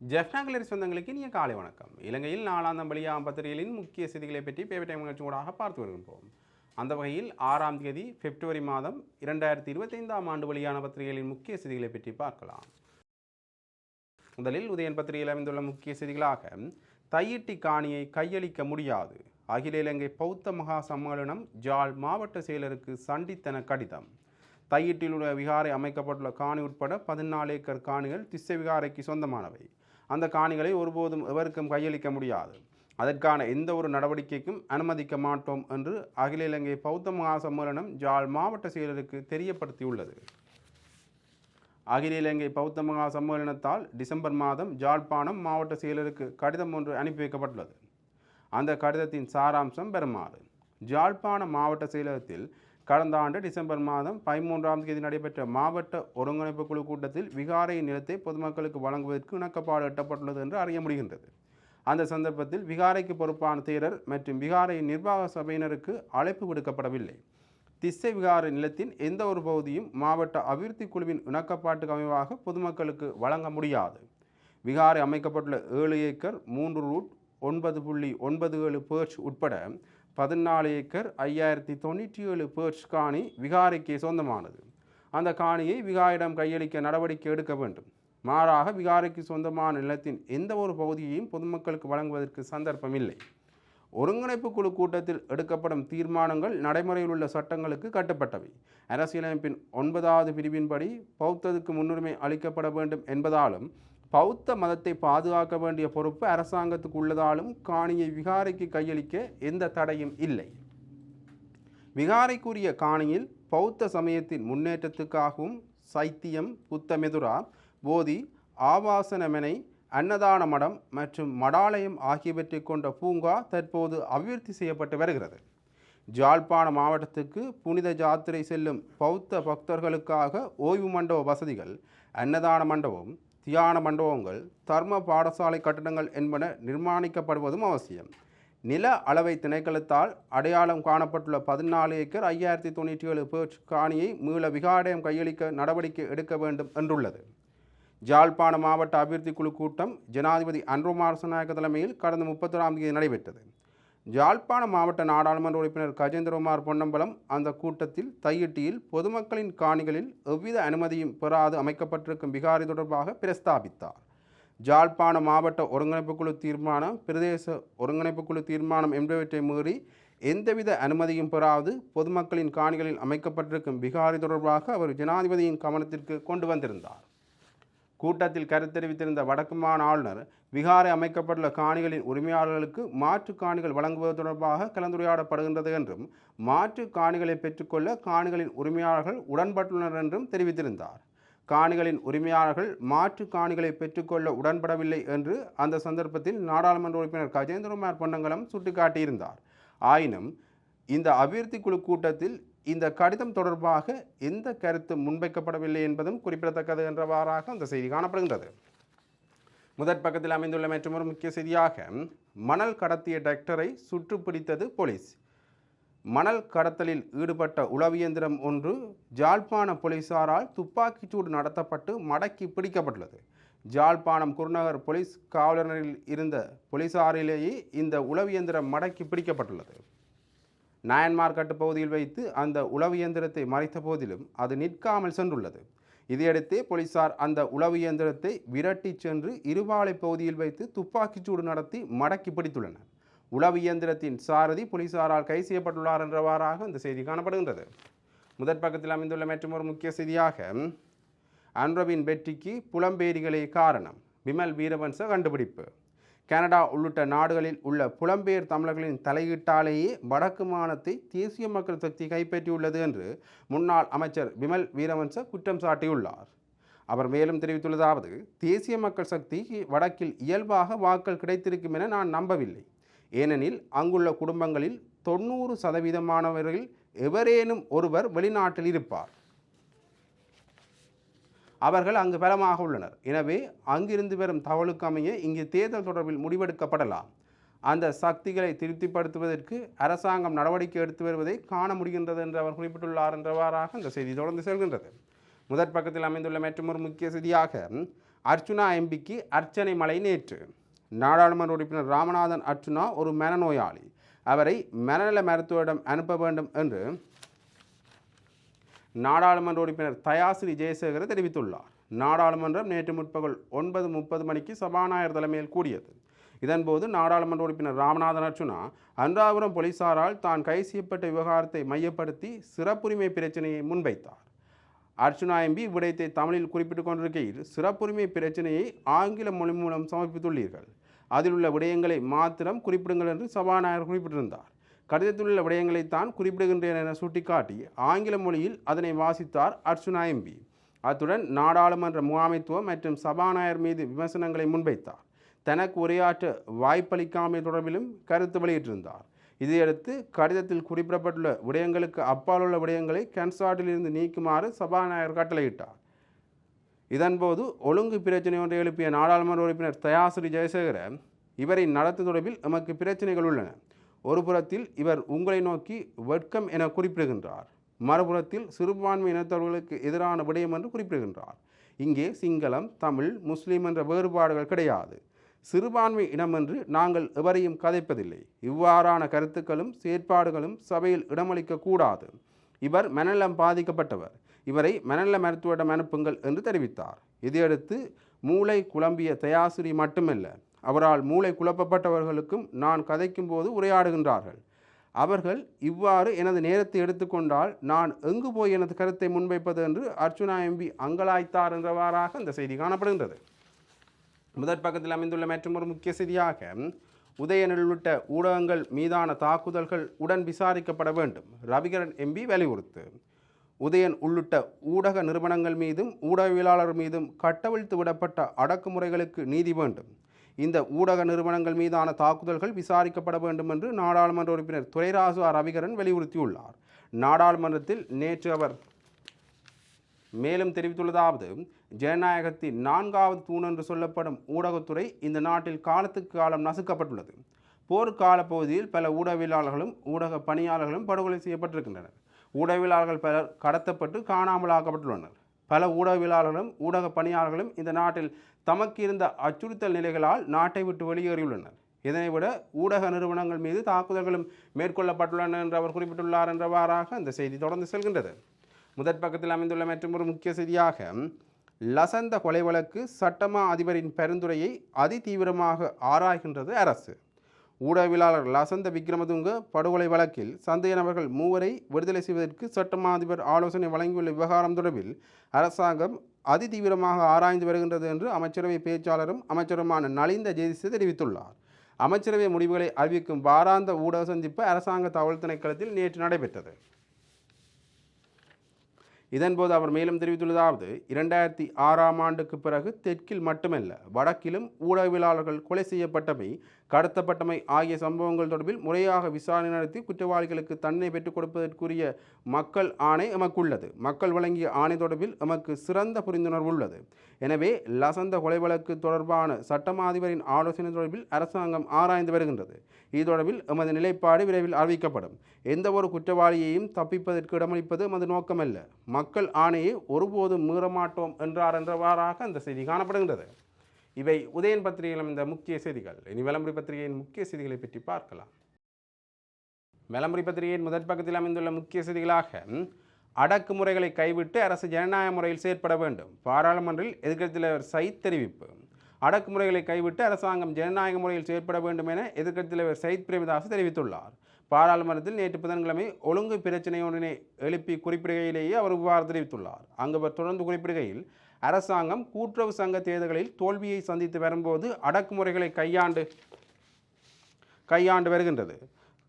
ஜெஃப்னாங்கலரி சொந்தங்களுக்கு இனிய காலை வணக்கம். இலங்கையில் நாலாம் தம்பளியாம் பத்திரிகைகளின் முக்கிய செய்திகளை பற்றி பேப்பர் டைம் நிகழ்ச்சி ஊடாக பார்த்து வருகின்றோம். அந்த வகையில் ஆறாம் தேதி பிப்ரவரி மாதம் இரண்டாயிரத்தி இருபத்தைந்தாம் ஆண்டு வழியான பத்திரிகைகளின் முக்கிய செய்திகளை பற்றி பார்க்கலாம். முதலில் உதயன் பத்திரிகையில் அமைந்துள்ள முக்கிய செய்திகளாக தையிட்டி காணியை கையளிக்க முடியாது. அகில இலங்கை பௌத்த மகா சம்மேளனம் ஜாழ் மாவட்ட செயலருக்கு சண்டித்தன கடிதம். தையிட்டில் உள்ள விகாரை அமைக்கப்பட்டுள்ள காணி உட்பட பதினாலு ஏக்கர் காணிகள் திசை விகாரைக்கு சொந்தமானவை. அந்த காணிகளை ஒருபோதும் எவருக்கும் கையளிக்க முடியாது. அதற்கான எந்த ஒரு நடவடிக்கைக்கும் அனுமதிக்க மாட்டோம் என்று அகில இலங்கை பௌத்த மகா சம்மேளனம் ஜாழ் மாவட்ட செயலருக்கு தெரியப்படுத்தியுள்ளது. அகில இலங்கை பௌத்த மகா சம்மேளனத்தால் டிசம்பர் மாதம் ஜாழ்ப்பாணம் மாவட்ட செயலருக்கு கடிதம் ஒன்று அனுப்பி வைக்கப்பட்டுள்ளது. அந்த கடிதத்தின் சாராம்சம் பெறுமாறு ஜாழ்ப்பாணம் மாவட்ட செயலகத்தில் கடந்த ஆண்டு டிசம்பர் மாதம் பதிமூன்றாம் தேதி நடைபெற்ற மாவட்ட ஒருங்கிணைப்பு குழு கூட்டத்தில் விகாரையின் நிலத்தை பொதுமக்களுக்கு வழங்குவதற்கு இணக்கப்பாடு எட்டப்பட்டுள்ளது என்று அறிய முடிகின்றது. அந்த சந்தர்ப்பத்தில் விகாரைக்கு பொறுப்பான தேரர் மற்றும் விகாரையின் நிர்வாக சபையினருக்கு அழைப்பு விடுக்கப்படவில்லை. திசை விகார நிலத்தின் எந்த ஒரு பகுதியும் மாவட்ட அபிவிருத்தி குழுவின் இணக்கப்பாட்டுக்கு அமைவாக பொதுமக்களுக்கு வழங்க முடியாது. விகாரை அமைக்கப்பட்டுள்ள ஏழு ஏக்கர் மூன்று ரூட் ஒன்பது புள்ளி ஒன்பது ஏழு பேர்ச் உட்பட பதினாலு ஏக்கர் ஐயாயிரத்தி தொண்ணூற்றி ஏழு பேர்ச் காணி விகாரைக்கு சொந்தமானது. அந்த காணியை விகாரிடம் கையளிக்க நடவடிக்கை எடுக்க வேண்டும். மாறாக விகாரைக்கு சொந்தமான நிலத்தின் எந்த ஒரு பகுதியையும் பொதுமக்களுக்கு வழங்குவதற்கு சந்தர்ப்பம் இல்லை ஒருங்கிணைப்பு குழு கூட்டத்தில் எடுக்கப்படும் தீர்மானங்கள் நடைமுறையில் உள்ள சட்டங்களுக்கு கட்டுப்பட்டவை. அரசியலமைப்பின் ஒன்பதாவது பிரிவின்படி பௌத்ததுக்கு முன்னுரிமை அளிக்கப்பட வேண்டும் என்பதாலும் பௌத்த மதத்தை பாதுகாக்க வேண்டிய பொறுப்பு அரசாங்கத்துக்கு உள்ளதாலும் காணியை விகாரைக்கு கையளிக்க எந்த தடையும் இல்லை. விகாரைக்குரிய காணியில் பௌத்த சமயத்தின் முன்னேற்றத்துக்காகவும் சைத்தியம் புத்தமெதுரா போதி ஆவாசனமெனை அன்னதான மடம் மற்றும் மடாலயம் ஆகியவற்றை கொண்ட பூங்கா தற்போது அபிவிருத்தி செய்யப்பட்டு வருகிறது. ஜாழ்ப்பாண மாவட்டத்துக்கு புனித ஜாத்திரை செல்லும் பௌத்த பக்தர்களுக்காக ஓய்வு மண்டப வசதிகள் அன்னதான மண்டபம் தியான மண்டபங்கள் தர்ம பாடசாலை கட்டடங்கள் என்பன நிர்மாணிக்கப்படுவதும் அவசியம். நில அளவை திணைக்களத்தால் அடையாளம் காணப்பட்டுள்ள பதினாலு ஏக்கர் ஐயாயிரத்தி தொண்ணூற்றி ஏழு பேர்ச் காணியை மீள விகாடயம் கையளிக்க நடவடிக்கை எடுக்க வேண்டும் என்றுள்ளது. ஜாழ்ப்பாண மாவட்ட அபிவிருத்தி குழு கூட்டம் ஜனாதிபதி அன்ரோமார் நாயக்க தலைமையில் கடந்த முப்பத்தொராம் தேதி நடைபெற்றது. ஜாழ்ப்பாண மாவட்ட நாடாளுமன்ற உறுப்பினர் கஜேந்திரகுமார் பொன்னம்பலம் அந்த கூட்டத்தில் தையிட்டியில் பொதுமக்களின் காணிகளில் எவ்வித அனுமதியும் பெறாது அமைக்கப்பட்டிருக்கும் விகாரி தொடர்பாக பிரஸ்தாபித்தார். ஜாழ்ப்பாண மாவட்ட ஒருங்கிணைப்பு குழு தீர்மானம் பிரதேச ஒருங்கிணைப்பு குழு தீர்மானம் என்பவற்றை மீறி எந்தவித அனுமதியும் பெறாது பொதுமக்களின் காணிகளில் அமைக்கப்பட்டிருக்கும் விகாரி தொடர்பாக அவர் ஜனாதிபதியின் கவனத்திற்கு கொண்டு வந்திருந்தார். கூட்டத்தில் கருத்து தெரிவித்திருந்த வடக்கு மாகாண ஆளுநர் விகாரை அமைக்கப்பட்டுள்ள காணிகளின் உரிமையாளர்களுக்கு மாற்று காணிகள் வழங்குவது தொடர்பாக கலந்துரையாடப்படுகின்றது என்றும் மாற்று காணிகளை பெற்றுக்கொள்ள காணிகளின் உரிமையாளர்கள் உடன்பட்டுள்ளனர் என்றும் தெரிவித்திருந்தார். காணிகளின் உரிமையாளர்கள் மாற்று காணிகளை பெற்றுக்கொள்ள உடன்படவில்லை என்று அந்த சந்தர்ப்பத்தில் நாடாளுமன்ற உறுப்பினர் கஜேந்திரகுமார் பொன்னங்கலம் சுட்டிக்காட்டியிருந்தார். ஆயினும் இந்த அபிவிருத்தி குழு கூட்டத்தில் இந்த கடிதம் தொடர்பாக எந்த கருத்து முன்வைக்கப்படவில்லை என்பதும் குறிப்பிடத்தக்கது என்றவாறாக அந்த செய்தி காணப்படுகின்றது. முதற் பக்கத்தில் அமைந்துள்ள மற்றொரு முக்கிய செய்தியாக மணல் கடத்திய டாக்டரை சுற்றுப்பிடித்தது போலீஸ். மணல் கடத்தலில் ஈடுபட்ட உளவியந்திரம் ஒன்று ஜாழ்ப்பாண போலீசாரால் துப்பாக்கிச்சூடு நடத்தப்பட்டு மடக்கி பிடிக்கப்பட்டுள்ளது. ஜாழ்ப்பாணம் குருநகர் போலீஸ் காவலரில் இருந்த போலீசாரிலேயே இந்த உளவியந்திரம் மடக்கி பிடிக்கப்பட்டுள்ளது. நாயன்மார்கட்டு பகுதியில் வைத்து அந்த உளவு இயந்திரத்தை மறைத்த போதிலும் அது நிற்காமல் சென்றுள்ளது. இதையடுத்தே போலீசார் அந்த உளவு இயந்திரத்தை விரட்டி சென்று இருபாலை பகுதியில் வைத்து துப்பாக்கிச்சூடு நடத்தி மடக்கி பிடித்துள்ளனர். உளவு இயந்திரத்தின் சாரதி போலீசாரால் கைது செய்யப்பட்டுள்ளார் என்றவாறாக இந்த செய்தி காணப்படுகின்றது. முதற் பக்கத்தில் அமைந்துள்ள மற்றொரு முக்கிய செய்தியாக அன்ரவின் வெற்றிக்கு புலம்பெயரிகளே காரணம். விமல் வீரவன்ச கண்டுபிடிப்பு. கனடா உள்ளிட்ட நாடுகளில் உள்ள புலம்பெயர் தமிழர்களின் தலையீட்டாலேயே வடக்கு மாநிலத்தை தேசிய மக்கள் சக்தி கைப்பற்றியுள்ளது என்று முன்னாள் அமைச்சர் விமல் வீரவன்ச குற்றம் சாட்டியுள்ளார். அவர் மேலும் தெரிவித்துள்ளதாவது தேசிய மக்கள் சக்தி வடக்கில் இயல்பாக வாக்கள் கிடைத்திருக்கும் என நான் நம்பவில்லை. ஏனெனில் அங்குள்ள குடும்பங்களில் தொண்ணூறு சதவீதமானவர்கள் எவரேனும் ஒருவர் வெளிநாட்டில் இருப்பார். அவர்கள் அங்கு பலமாக உள்ளனர். எனவே அங்கிருந்து வரும் தகவலுக்கு அமைய இங்கு தேர்தல் தொடர்பில் முடிவெடுக்கப்படலாம். அந்த சக்திகளை திருப்திப்படுத்துவதற்கு அரசாங்கம் நடவடிக்கை எடுத்து வருவதை காண முடிகின்றது என்று அவர் குறிப்பிட்டுள்ளார் என்றவாறாக அந்த செய்தி தொடர்ந்து செல்கின்றது. முதற் பக்கத்தில் அமைந்துள்ள மற்றொரு முக்கிய செய்தியாக அர்ச்சுனா எம்பிக்கு அர்ச்சனை மலை நேற்று. நாடாளுமன்ற உறுப்பினர் ராமநாதன் அர்ச்சுனா ஒரு மனநோயாளி. அவரை மனநல மருத்துவரிடம் அனுப்ப வேண்டும் என்று நாடாளுமன்ற உறுப்பினர் தயாசிரி ஜெயசேகர தெரிவித்துள்ளார். நாடாளுமன்றம் நேற்று முற்பகல் ஒன்பது முப்பது மணிக்கு சபாநாயகர் தலைமையில் கூடியது. இதன்போது நாடாளுமன்ற உறுப்பினர் ராமநாதன் அர்ச்சுனா அன்றாபுரம் போலீசாரால் தான் கைது செய்யப்பட்ட விவகாரத்தை மையப்படுத்தி சிறப்புரிமை பிரச்சனையை முன்வைத்தார். அர்ச்சுனா எம்பி விடயத்தை தமிழில் குறிப்பிட்டுக் கொண்டிருக்கையில் சிறப்புரிமை பிரச்சனையை ஆங்கில மொழி மூலம் சமர்ப்பித்துள்ளீர்கள். அதில் உள்ள விடயங்களை மாத்திரம் குறிப்பிடுங்கள் என்று சபாநாயகர் குறிப்பிட்டிருந்தார். கடிதத்தில் உள்ள விடயங்களைத்தான் குறிப்பிடுகின்றேன் என சுட்டிக்காட்டி ஆங்கில மொழியில் அதனை வாசித்தார் அர்ச்சுனா எம்பி அத்துடன் நாடாளுமன்ற முகாமைத்துவம் மற்றும் சபாநாயகர் மீது விமர்சனங்களை முன்வைத்தார். தனக்கு உரையாற்ற வாய்ப்பளிக்காமை தொடர்பிலும் கருத்து வெளியிட்டிருந்தார். இதையடுத்து கடிதத்தில் குறிப்பிடப்பட்டுள்ள விடயங்களுக்கு அப்பாலுள்ள விடயங்களை கன்சார்ட்டிலிருந்து நீக்குமாறு சபாநாயகர் கட்டளையிட்டார். இதன்போது ஒழுங்கு பிரச்சனை ஒன்றை எழுப்பிய நாடாளுமன்ற உறுப்பினர் தயாசிரி ஜெயசேகர இவரை நடத்து தொடர்பில் எமக்கு பிரச்சனைகள் உள்ளன. ஒரு புறத்தில் இவர் உங்களை நோக்கி வெட்கம் என குறிப்பிடுகின்றார். மறுபுறத்தில் சிறுபான்மை இனத்தவர்களுக்கு எதிரான விடயம் என்று குறிப்பிடுகின்றார். இங்கே சிங்களம் தமிழ் முஸ்லீம் என்ற வேறுபாடுகள் கிடையாது. சிறுபான்மை இனம் என்று நாங்கள் எவரையும் கதைப்பதில்லை. இவ்வாறான கருத்துக்களும் செயற்பாடுகளும் சபையில் இடமளிக்க கூடாது. இவர் மனநலம் பாதிக்கப்பட்டவர். இவரை மனநல மருத்துவரிடம் அனுப்புங்கள் என்று தெரிவித்தார். இதையடுத்து மூளை குழம்பிய தயாசுரி மட்டுமல்ல அவரால் மூளை குழப்பப்பட்டவர்களுக்கும் நான் கதைக்கும் போது உரையாடுகின்றார்கள். அவர்கள் இவ்வாறு எனது நேரத்தை எடுத்துக்கொண்டால் நான் எங்கு போய் எனது கருத்தை முன்வைப்பது என்று அர்ச்சுனா எம்பி அங்கலாய்த்தார் என்றவாறாக இந்த செய்தி காணப்படுகின்றது. முதற் பக்கத்தில் அமைந்துள்ள மற்றொரு முக்கிய செய்தியாக உதயனில் உள்ளிட்ட ஊடகங்கள் மீதான தாக்குதல்கள் உடன் விசாரிக்கப்பட வேண்டும் ரவிகரன் எம்பி வலியுறுத்து. உதயன் உள்ளிட்ட ஊடக நிறுவனங்கள் மீதும் ஊடகவியலாளர் மீதும் கட்டவிழ்த்து விடப்பட்ட அடக்குமுறைகளுக்கு நீதி வேண்டும். இந்த ஊடக நிறுவனங்கள் மீதான தாக்குதல்கள் விசாரிக்கப்பட வேண்டும் என்று நாடாளுமன்ற உறுப்பினர் துரைராசு ஆர் ரவிகரன் வலியுறுத்தியுள்ளார். நாடாளுமன்றத்தில் நேற்று அவர் மேலும் தெரிவித்துள்ளதாவது ஜனநாயகத்தின் நான்காவது தூண் என்று சொல்லப்படும் ஊடகத்துறை இந்த நாட்டில் காலத்துக்கு காலம் நசுக்கப்பட்டுள்ளது. போர்க்கால பகுதியில் பல ஊடகவியலாளர்களும் ஊடக பணியாளர்களும் படுகொலை செய்யப்பட்டிருக்கின்றனர். ஊடகவியலாளர்கள் பலர் கடத்தப்பட்டு காணாமலாக்கப்பட்டுள்ளனர். பல ஊடகவியலாளர்களும் ஊடக பணியாளர்களும் இந்த நாட்டில் தமக்கு இருந்த அச்சுறுத்தல் நிலைகளால் நாட்டை விட்டு வெளியேறியுள்ளனர். இதனை விட ஊடக நிறுவனங்கள் மீது தாக்குதல்களும் மேற்கொள்ளப்பட்டுள்ளன என்று அவர் குறிப்பிட்டுள்ளார் என்றவாறாக அந்த செய்தி தொடர்ந்து செல்கின்றது. முதற் பக்கத்தில் அமைந்துள்ள மற்றும் ஒரு முக்கிய செய்தியாக லசந்த கொலை வழக்கு சட்டமா அதிபரின் பரிந்துரையை அதிதீவிரமாக ஆராய்கின்றது அரசு. ஊடகவியலாளர் லசந்த விக்ரமதுங்க படுகொலை வழக்கில் சந்தேக நபர்கள் மூவரை விடுதலை செய்வதற்கு சட்டமா அதிபர் ஆலோசனை வழங்கியுள்ள விவகாரம் தொடர்பில் அரசாங்கம் அதிதீவிரமாக ஆராய்ந்து வருகின்றது என்று அமைச்சரவை பேச்சாளரும் அமைச்சருமான நலிந்த ஜெயதிசு தெரிவித்துள்ளார். அமைச்சரவை முடிவுகளை அறிவிக்கும் வாராந்த ஊடக சந்திப்பு அரசாங்க தகவல் திணைக்களத்தில் நேற்று நடைபெற்றது. இதன்போது அவர் மேலும் தெரிவித்துள்ளதாவது இரண்டாயிரத்தி ஆறாம் ஆண்டுக்கு பிறகு தெற்கில் மட்டுமல்ல வடக்கிலும் ஊடகவியலாளர்கள் கொலை செய்யப்பட்டமை கடத்தப்பட்டமை ஆகிய சம்பவங்கள் தொடர்பில் முறையாக விசாரணை நடத்தி குற்றவாளிகளுக்கு தன்னை பெற்றுக் கொடுப்பதற்குரிய மக்கள் ஆணை எமக்குள்ளது. மக்கள் வழங்கிய ஆணை தொடர்பில் எமக்கு சிறந்த புரிந்துணர்வு உள்ளது. எனவே லசந்த கொலை வழக்கு தொடர்பான சட்டமாதிபரின் ஆலோசனை தொடர்பில் அரசாங்கம் ஆராய்ந்து வருகின்றது. இது தொடர்பில் எமது நிலைப்பாடு விரைவில் அறிவிக்கப்படும். எந்த ஒரு குற்றவாளியையும் தப்பிப்பதற்கு இடமளிப்பது எமது நோக்கமல்ல. மக்கள் ஆணையை ஒருபோதும் மீறமாட்டோம் என்றார் என்றவாறாக அந்த செய்தி காணப்படுகின்றது. இவை உதயன் பத்திரிகையிலும் இந்த முக்கிய செய்திகள். இனி விளம்பரி பத்திரிகையின் முக்கிய செய்திகளை பற்றி பார்க்கலாம். விளம்பரி பத்திரிகையின் முதற் பக்கத்தில் அமைந்துள்ள முக்கிய செய்திகளாக அடக்குமுறைகளை கைவிட்டு அரசு ஜனநாயக முறையில் செயற்பட வேண்டும். பாராளுமன்றில் எதிர்க்கட்சித் தலைவர் சயித் தெரிவிப்பு. அடக்குமுறைகளை கைவிட்டு அரசாங்கம் ஜனநாயக முறையில் செயற்பட வேண்டும் என எதிர்க்கட்சித் தலைவர் சயித் பிரேமதாஸ் தெரிவித்துள்ளார். பாராளுமன்றத்தில் நேற்று புதன்கிழமை ஒழுங்கு பிரச்சனை ஒன்றினை எழுப்பி குறிப்பிடுகையிலேயே அவர் இவ்வாறு தெரிவித்துள்ளார். அங்கு அவர் தொடர்ந்து குறிப்பிடுகையில் அரசாங்கம் கூட்டுறவு சங்க தேர்தல்களில் தோல்வியை சந்தித்து வரும்போது அடக்குமுறைகளை கையாண்டு கையாண்டு வருகின்றது.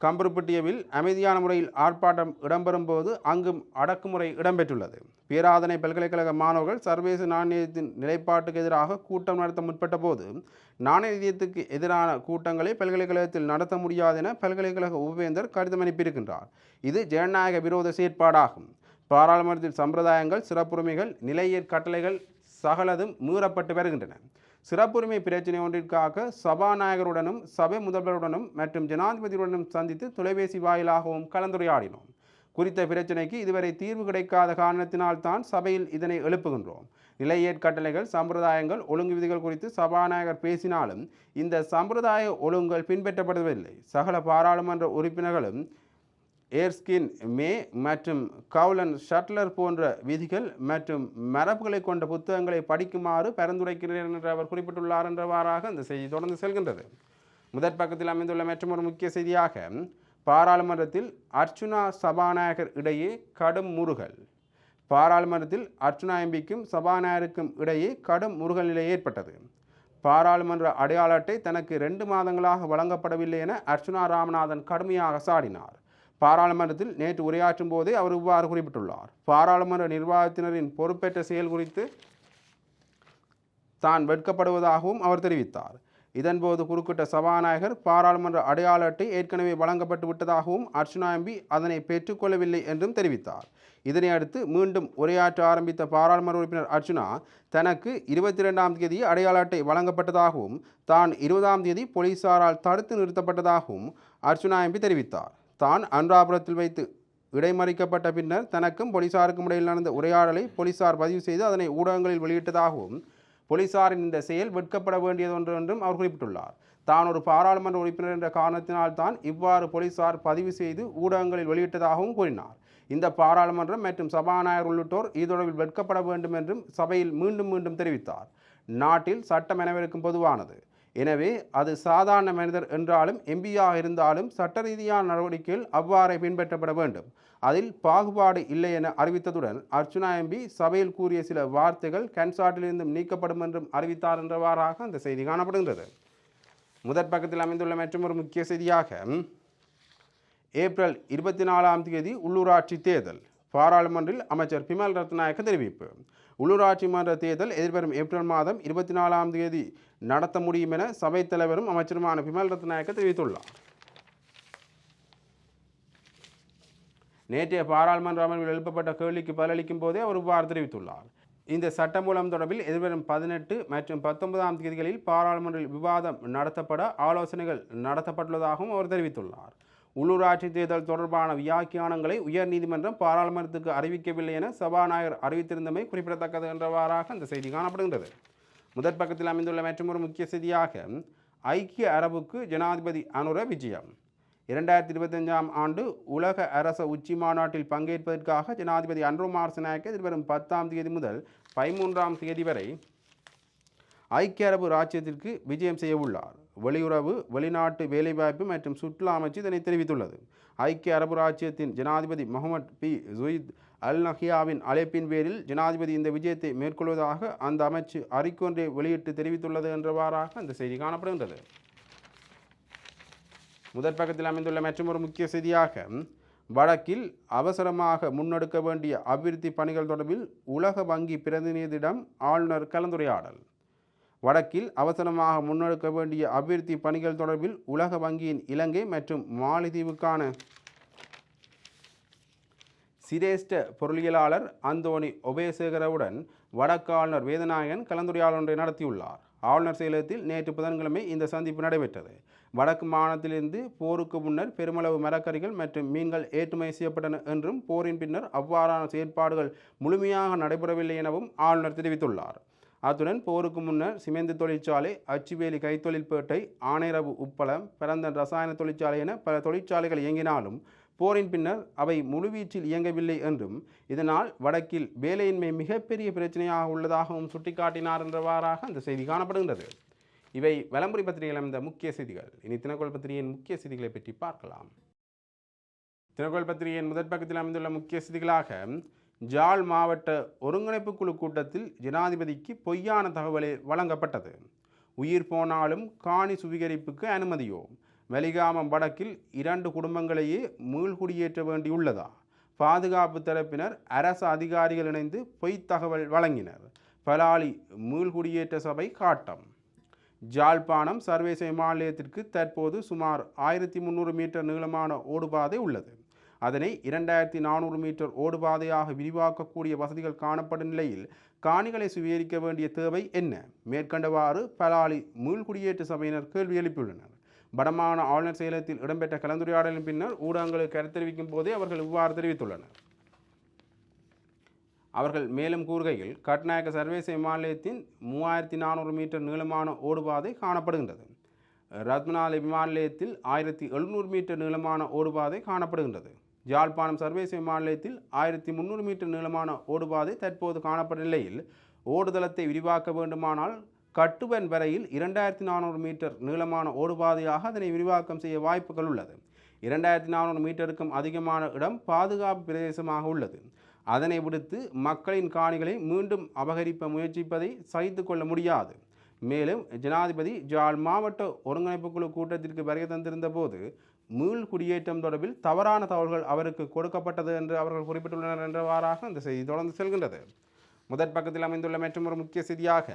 கம்பருப்பட்டியவில் அமைதியான முறையில் ஆர்ப்பாட்டம் இடம்பெறும் போது அங்கும் அடக்குமுறை இடம்பெற்றுள்ளது. பேராதனை பல்கலைக்கழக மாணவர்கள் சர்வதேச நாணயத்தின் நிலைப்பாட்டுக்கு எதிராக கூட்டம் நடத்த முற்பட்ட போது நாணய எதிரான கூட்டங்களை பல்கலைக்கழகத்தில் நடத்த முடியாது என பல்கலைக்கழக உபவேந்தர் கடிதம் அனுப்பியிருக்கின்றார். இது ஜனநாயக விரோத செயற்பாடாகும். பாராளுமன்றத்தில் சம்பிரதாயங்கள் சிறப்புரிமைகள் நிலையற் கட்டளைகள் சகலதும் மீறப்பட்டு வருகின்றன. சிறப்புரிமை பிரச்சினை ஒன்றிற்காக சபாநாயகருடனும் சபை முதல்வருடனும் மற்றும் ஜனாதிபதியுடனும் சந்தித்து தொலைபேசி வாயிலாகவும் கலந்துரையாடினோம். குறித்த பிரச்சினைக்கு இதுவரை தீர்வு கிடைக்காத காரணத்தினால் தான் சபையில் இதனை எழுப்புகின்றோம். நிலையேற் கட்டளைகள் சம்பிரதாயங்கள் ஒழுங்கு விதிகள் குறித்து சபாநாயகர் பேசினாலும் இந்த சம்பிரதாய ஒழுங்குகள் பின்பற்றப்படவில்லை. சகல பாராளுமன்ற உறுப்பினர்களும் ஏர்ஸ்கின் மே மற்றும் கவுலன் ஷட்லர் போன்ற விதிகள் மற்றும் மரபுகளை கொண்ட புத்தகங்களை படிக்குமாறு பரிந்துரைக்கிறேன் என்று அவர் குறிப்பிட்டுள்ளார் என்றவாறாக இந்த செய்தி தொடர்ந்து செல்கின்றது. முதற் பக்கத்தில் அமைந்துள்ள மற்றொரு முக்கிய செய்தியாக பாராளுமன்றத்தில் அர்ச்சுனா சபாநாயகர் இடையே கடும் முறுகல். பாராளுமன்றத்தில் அர்ச்சுனா எம்பிக்கும் சபாநாயகருக்கும் இடையே கடும் முருகல் நிலை ஏற்பட்டது. பாராளுமன்ற அடையாள அட்டை தனக்கு ரெண்டு மாதங்களாக வழங்கப்படவில்லை என அர்ச்சுனா ராமநாதன் கடுமையாக சாடினார். பாராளுமன்றத்தில் நேற்று உரையாற்றும் போதே அவர் இவ்வாறு குறிப்பிட்டுள்ளார். பாராளுமன்ற நிர்வாகத்தினரின் பொறுப்பேற்ற செயல் குறித்து தான் வெட்கப்படுவதாகவும் அவர் தெரிவித்தார். இதன்போது குறுக்கிட்ட சபாநாயகர் பாராளுமன்ற அடையாள அட்டை ஏற்கனவே வழங்கப்பட்டு விட்டதாகவும் அர்ச்சனா எம்பி அதனை பெற்றுக்கொள்ளவில்லை என்றும் தெரிவித்தார். இதனை அடுத்து மீண்டும் உரையாற்ற ஆரம்பித்த பாராளுமன்ற உறுப்பினர் அர்ச்சுனா தனக்கு இருபத்தி இரண்டாம் தேதி அடையாள அட்டை வழங்கப்பட்டதாகவும் தான் இருபதாம் தேதி போலீசாரால் தடுத்து நிறுத்தப்பட்டதாகவும் அர்ச்சுனா எம்பி தெரிவித்தார். தான் அன்றாபுரத்தில் வைத்து இடைமறிக்கப்பட்ட பின்னர் தனக்கும் போலீசாருக்கும் இடையில் நடந்த உரையாடலை போலீசார் பதிவு செய்து அதனை ஊடகங்களில் வெளியிட்டதாகவும் போலீசாரின் இந்த செயல் வெட்கப்பட வேண்டியதொன்று என்றும் அவர் குறிப்பிட்டுள்ளார். தான் ஒரு பாராளுமன்ற உறுப்பினர் என்ற காரணத்தினால் தான் இவ்வாறு போலீசார் பதிவு செய்து ஊடகங்களில் வெளியிட்டதாகவும் கூறினார். இந்த பாராளுமன்றம் மற்றும் சபாநாயகர் உள்ளிட்டோர் இது தொடர்பில் வெட்கப்பட வேண்டும் என்றும் சபையில் மீண்டும் மீண்டும் தெரிவித்தார். நாட்டில் சட்டம் எனவிருக்கும் பொதுவானது. எனவே அது சாதாரண மனிதர் என்றாலும் எம்பியாக இருந்தாலும் சட்ட ரீதியான நடவடிக்கைகள் அவ்வாறே பின்பற்றப்பட வேண்டும். அதில் பாகுபாடு இல்லை என அறிவித்ததுடன் அர்ச்சுனா எம்பி சபையில் கூறிய சில வார்த்தைகள் கன்சாட்டிலிருந்தும் நீக்கப்படும் என்றும் அறிவித்தார் என்றவாறாக அந்த செய்தி காணப்படுகின்றது. முதற் பக்கத்தில் அமைந்துள்ள ஒரு முக்கிய செய்தியாக ஏப்ரல் இருபத்தி நாலாம் தேதி உள்ளூராட்சி தேர்தல். பாராளுமன்றில் அமைச்சர் பிமல் ரத்நாயக்க தெரிவிப்பு. உள்ளூராட்சி மன்ற தேர்தல் எதிர்வரும் ஏப்ரல் மாதம் இருபத்தி நாலாம் தேதி நடத்த முடியும் என சபைத் தலைவரும் அமைச்சருமான பிமல் ரத்நாயக்க தெரிவித்துள்ளார். நேற்றைய பாராளுமன்ற அமர்வில் எழுப்பப்பட்ட கேள்விக்கு பதிலளிக்கும் போதே அவர் இவ்வாறு தெரிவித்துள்ளார். இந்த சட்டமூலம் தொடர்பில் எதிர்வரும் பதினெட்டு மற்றும் பத்தொன்பதாம் தேதிகளில் பாராளுமன்றில் விவாதம் நடத்தப்பட ஆலோசனைகள் நடத்தப்பட்டுள்ளதாகவும் அவர் தெரிவித்துள்ளார். உள்ளூராட்சி தேர்தல் தொடர்பான வியாக்கியானங்களை உயர்நீதிமன்றம் பாராளுமன்றத்துக்கு அறிவிக்கவில்லை என சபாநாயகர் அறிவித்திருந்தமை குறிப்பிடத்தக்கது என்றவாறாக அந்த செய்தி காணப்படுகின்றது. முதற் பக்கத்தில் அமைந்துள்ள மற்றொரு முக்கிய செய்தியாக ஐக்கிய அரபுக்கு ஜனாதிபதி அனுர விஜயம். இரண்டாயிரத்தி இருபத்தஞ்சாம் ஆண்டு உலக அரச உச்சி மாநாட்டில் பங்கேற்பதற்காக ஜனாதிபதி அன்ருமார் சினாயக்க எதிர்வரும் பத்தாம் தேதி முதல் பதிமூன்றாம் தேதி வரை ஐக்கிய அரபு ராச்சியத்திற்கு விஜயம் செய்ய உள்ளார். வெளியுறவு வெளிநாட்டு வேலைவாய்ப்பு மற்றும் சுற்றுலா அமைச்சு இதனை தெரிவித்துள்ளது. ஐக்கிய அரபு ராஜ்யத்தின் ஜனாதிபதி முகமது பி. ஜுயித் அல் நஹியாவின் அழைப்பின் பேரில் ஜனாதிபதி இந்த விஜயத்தை மேற்கொள்வதாக அந்த அமைச்சு அறிக்கொன்றை வெளியிட்டு தெரிவித்துள்ளது என்றவாறாக அந்த செய்தி காணப்படுகின்றது. முதற் பக்கத்தில் அமைந்துள்ள மற்றொரு முக்கிய செய்தியாக வடக்கில் அவசரமாக முன்னெடுக்க வேண்டிய அபிவிருத்தி பணிகள் தொடர்பில் உலக வங்கி பிரதிநிதியிடம் ஆளுநர் கலந்துரையாடல். வடக்கில் அவசரமாக முன்னெடுக்க வேண்டிய அபிவிருத்தி பணிகள் தொடர்பில் உலக வங்கியின் இலங்கை மற்றும் மாலைதீவுக்கான சிரேஷ்ட பொருளியலாளர் அந்தோணி ஒபேசேகரவுடன் வடக்கு ஆளுநர் வேதநாயகன் கலந்துரையாடல் ஒன்றை நடத்தியுள்ளார். ஆளுநர் செயலகத்தில் நேற்று புதன்கிழமை இந்த சந்திப்பு நடைபெற்றது. வடக்கு மாநிலத்திலிருந்து போருக்கு முன்னர் பெருமளவு மரக்கறிகள் மற்றும் மீன்கள் ஏற்றுமதி செய்யப்பட்டன என்றும் போரின் பின்னர் அவ்வாறான செயற்பாடுகள் முழுமையாக நடைபெறவில்லை எனவும் ஆளுநர் தெரிவித்துள்ளார். அத்துடன் போருக்கு முன்னர் சிமெந்து தொழிற்சாலை அச்சுவேலி கைத்தொழில்பேட்டை ஆனைரவு உப்பளம் பிறந்த ரசாயன தொழிற்சாலை என பல தொழிற்சாலைகள் இயங்கினாலும் போரின் பின்னர் அவை முழுவீச்சில் இயங்கவில்லை என்றும் இதனால் வடக்கில் வேலையின்மை மிகப்பெரிய பிரச்சனையாக உள்ளதாகவும் சுட்டிக்காட்டினார் என்றவாறாக அந்த செய்தி காணப்படுகின்றது. இவை வலம்புரி பத்திரிகையில் அமைந்த முக்கிய செய்திகள். இனி தினக்கோள் பத்திரிகையின் முக்கிய செய்திகளை பற்றி பார்க்கலாம். தினக்கோள் பத்திரிகையின் முதற் பக்கத்தில் அமைந்துள்ள முக்கிய செய்திகளாக ஜாழ் மாவட்ட ஒருங்கிணைப்பு குழு கூட்டத்தில் ஜனாதிபதிக்கு பொய்யான தகவலே வழங்கப்பட்டது. உயிர் போனாலும் காணி சுவீகரிப்புக்கு அனுமதியோ வெலிகாமம் வடக்கில் இரண்டு குடும்பங்களையே மீள்குடியேற்ற வேண்டியுள்ளதா? பாதுகாப்பு தரப்பினர் அரசு அதிகாரிகள் இணைந்து பொய் தகவல் வழங்கினர். பலாலி மீள்குடியேற்ற சபை காட்டம். ஜாழ்ப்பாணம் சர்வதேச மாநிலத்திற்கு தற்போது சுமார் ஆயிரத்தி முந்நூறு மீட்டர் நீளமான ஓடுபாதை உள்ளது. அதனை இரண்டாயிரத்தி நானூறு மீட்டர் ஓடுபாதையாக விரிவாக்கக்கூடிய வசதிகள் காணப்படும் நிலையில் காணிகளை சுவீகரிக்க வேண்டிய தேவை என்ன? மேற்கண்டவாறு பலாலி மீள்குடியேற்ற சபையினர் கேள்வி எழுப்பியுள்ளனர். வடமாகாண ஆளுநர் செயலகத்தில் இடம்பெற்ற கலந்துரையாடலின் பின்னர் ஊடகங்களுக்கு கருத்தெரிவிக்கும் போதே அவர்கள் இவ்வாறு தெரிவித்துள்ளனர். அவர்கள் மேலும் கூறுகையில் கட்நாயக்க சர்வதேச விமானத்தின் மூவாயிரத்தி நானூறு மீட்டர் நீளமான ஓடுபாதை காணப்படுகின்றது. ரத்னாலி விமான நிலையத்தில் ஆயிரத்தி எழுநூறு மீட்டர் நீளமான ஓடுபாதை காணப்படுகின்றது. யாழ்ப்பாணம் சர்வதேச விமான நிலையத்தில் ஆயிரத்தி முந்நூறு மீட்டர் நீளமான ஓடுபாதை தற்போது காணப்படும் நிலையில் ஓடுதளத்தை விரிவாக்க வேண்டுமானால் கட்டுவன் வரையில் இரண்டாயிரத்தி நானூறு மீட்டர் நீளமான ஓடுபாதையாக அதனை விரிவாக்கம் செய்ய வாய்ப்புகள் உள்ளது. இரண்டாயிரத்தி நானூறு மீட்டருக்கும் அதிகமான இடம் பாதுகாப்பு பிரதேசமாக உள்ளது. அதனை விடுத்து மக்களின் காணிகளை மீண்டும் அபகரிப்ப முயற்சிப்பதை சகித்து கொள்ள முடியாது. மேலும் ஜனாதிபதி ஜாழ் மாவட்ட ஒருங்கிணைப்பு குழு கூட்டத்திற்கு வருகை தந்திருந்த போது மீள் குடியேற்றம் தொடர்பில் தவறான தகவல்கள் அவருக்கு கொடுக்கப்பட்டது என்று அவர்கள் குறிப்பிட்டுள்ளனர் என்றவாறாக அந்த செய்தி தொடர்ந்து செல்கின்றது. முதற் பக்கத்தில் அமைந்துள்ள மற்றும் ஒரு முக்கிய செய்தியாக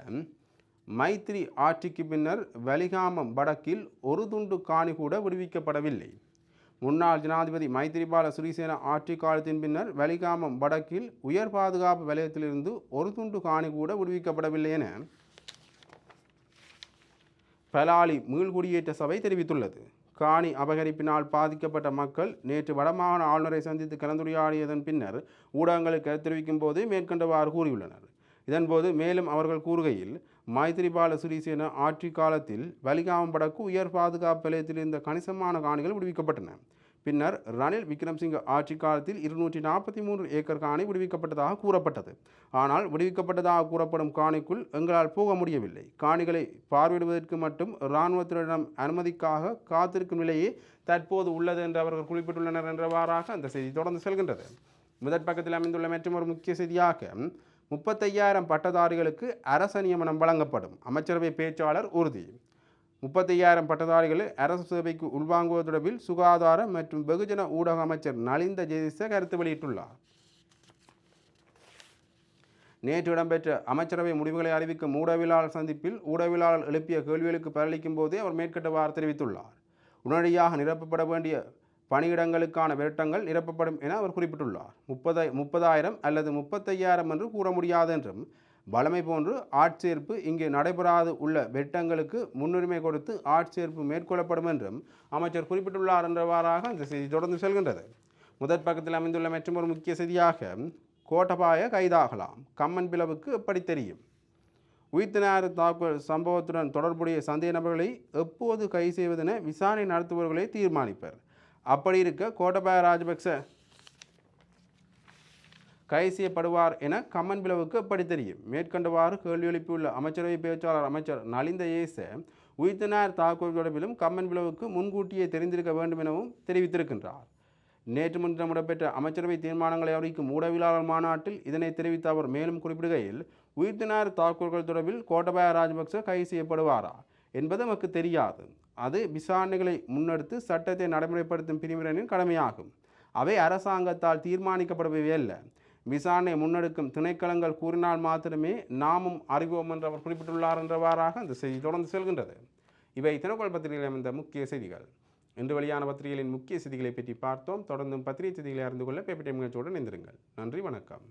மைத்ரி ஆட்சிக்கு பின்னர் வலிகாமம் வடக்கில் ஒரு துண்டு காணி கூட விடுவிக்கப்படவில்லை. முன்னாள் ஜனாதிபதி மைத்திரிபால சிறிசேன ஆட்சி காலத்தின் பின்னர் வலிகாமம் வடக்கில் உயர் பாதுகாப்பு வலயத்திலிருந்து ஒரு துண்டு காணி கூட விடுவிக்கப்படவில்லை என பலாலி மீள்குடியேற்ற சபை தெரிவித்துள்ளது. காணி அபகரிப்பினால் பாதிக்கப்பட்ட மக்கள் நேற்று வடமாகாண ஆளுநரை சந்தித்து கலந்துரையாடியதன் பின்னர் ஊடகங்களுக்கு தெரிவிக்கும் போது மேற்கண்டவாறு கூறியுள்ளனர். இதன்போது மேலும் அவர்கள் கூறுகையில் மைத்திரிபால சிறிசேன ஆட்சி காலத்தில் வலிகாமம்படக்கு உயர் பாதுகாப்பு நிலையத்தில் இருந்த கணிசமான காணிகள் விடுவிக்கப்பட்டன. பின்னர் ரணில் விக்ரம்சிங்க ஆட்சி காலத்தில் இருநூற்றி நாற்பத்தி மூன்று ஏக்கர் காணி விடுவிக்கப்பட்டதாக கூறப்பட்டது. ஆனால் விடுவிக்கப்பட்டதாக கூறப்படும் காணிக்குள் எங்களால் போக முடியவில்லை. காணிகளை பார்வையிடுவதற்கு மட்டும் இராணுவத்தினரிடம் அனுமதிக்காக காத்திருக்கும் நிலையே தற்போது உள்ளது என்று அவர்கள் குறிப்பிட்டுள்ளனர் என்றவாறாக அந்த செய்தி தொடர்ந்து செல்கின்றது. முதற் பக்கத்தில் அமைந்துள்ள மற்றும் ஒரு முக்கிய செய்தியாக முப்பத்தையாயிரம் பட்டதாரிகளுக்கு அரச நியமனம் வழங்கப்படும். அமைச்சரவை பேச்சாளர் உறுதி. முப்பத்தையாயிரம் பட்டதாரிகளை அரசு சேவைக்கு உள்வாங்குவது தொடர்பில் சுகாதார மற்றும் வெகுஜன ஊடக அமைச்சர் நலிந்த ஜெயதிச கருத்து வெளியிட்டுள்ளார். நேற்று இடம்பெற்ற அமைச்சரவை முடிவுகளை அறிவிக்கும் ஊடகவியலாளர் சந்திப்பில் ஊடகவியலாளர் எழுப்பிய கேள்விகளுக்கு பதிலளிக்கும் போதே அவர் மேற்கண்டவாறு தெரிவித்துள்ளார். உடனடியாக நிரப்பப்பட வேண்டிய பணியிடங்களுக்கான விரட்டங்கள் நிரப்பப்படும் என அவர் குறிப்பிட்டுள்ளார். முப்பதை முப்பதாயிரம் அல்லது முப்பத்தையாயிரம் என்று கூற முடியாது என்றும் வளமை போன்று ஆட்சேர்ப்பு இங்கு நடைபெறாது உள்ள வெட்டங்களுக்கு முன்னுரிமை கொடுத்து ஆட்சேர்ப்பு மேற்கொள்ளப்படும் என்றும் அமைச்சர் குறிப்பிட்டுள்ளார் என்றவாறாக அந்த செய்தி தொடர்ந்து செல்கின்றது. முதற் பக்கத்தில் அமைந்துள்ள மற்றும் ஒரு முக்கிய செய்தியாக கோட்டபாய கைதாகலாம். கம்மன் பிளவுக்கு எப்படி தெரியும்? உயிர்த்தினார் தாக்குதல் சம்பவத்துடன் தொடர்புடைய சந்தேக நபர்களை எப்போது கைது செய்வதென விசாரணை நடத்துபவர்களே தீர்மானிப்பர். அப்படி இருக்க கோட்டபாய ராஜபக்ச கைது செய்யப்படுவார் என கம்மன் பிளவுக்கு எப்படி தெரியும். மேற்கண்டவாறு கேள்வி எழுப்பியுள்ள அமைச்சரவை பேச்சாளர் அமைச்சர் நலிந்த ஏச உயிர்த்தினார் தாக்குதல் தொடர்பிலும் கம்மன் பிளவுக்கு முன்கூட்டியே தெரிந்திருக்க வேண்டும் எனவும் தெரிவித்திருக்கின்றார். நேற்று முன்தினம் இடம்பெற்ற அமைச்சரவை தீர்மானங்களை அறிவிக்கும் ஊடகவியலாளர் மாநாட்டில் இதனை தெரிவித்த அவர் மேலும் குறிப்பிடுகையில் உயிர்த்தினார் தாக்குதல்கள் தொடர்பில் கோட்டபாய ராஜபக்ச கைது செய்யப்படுவாரா என்பது நமக்கு தெரியாது. அது விசாரணைகளை முன்னெடுத்து சட்டத்தை நடைமுறைப்படுத்தும் பிரிவினரின் கடமையாகும். அவை அரசாங்கத்தால் தீர்மானிக்கப்படுபவை அல்ல. விசாரணை முன்னெடுக்கும் திணைக்களங்கள் கூறினால் மாத்திரமே நாமும் அறிவோம் என்று அவர் குறிப்பிட்டுள்ளார் என்றவாறாக அந்த செய்தி தொடர்ந்து செல்கின்றது. இவை தினக்கோள் பத்திரிகையில் அமைந்த முக்கிய செய்திகள். இன்று வெளியான பத்திரிகைகளின் முக்கிய செய்திகளை பற்றி பார்த்தோம். தொடர்ந்தும் பத்திரிகை செய்திகளை அறிந்து கொள்ள பேப்பர் நிகழ்ச்சியுடன் இணைந்திருங்கள். நன்றி வணக்கம்.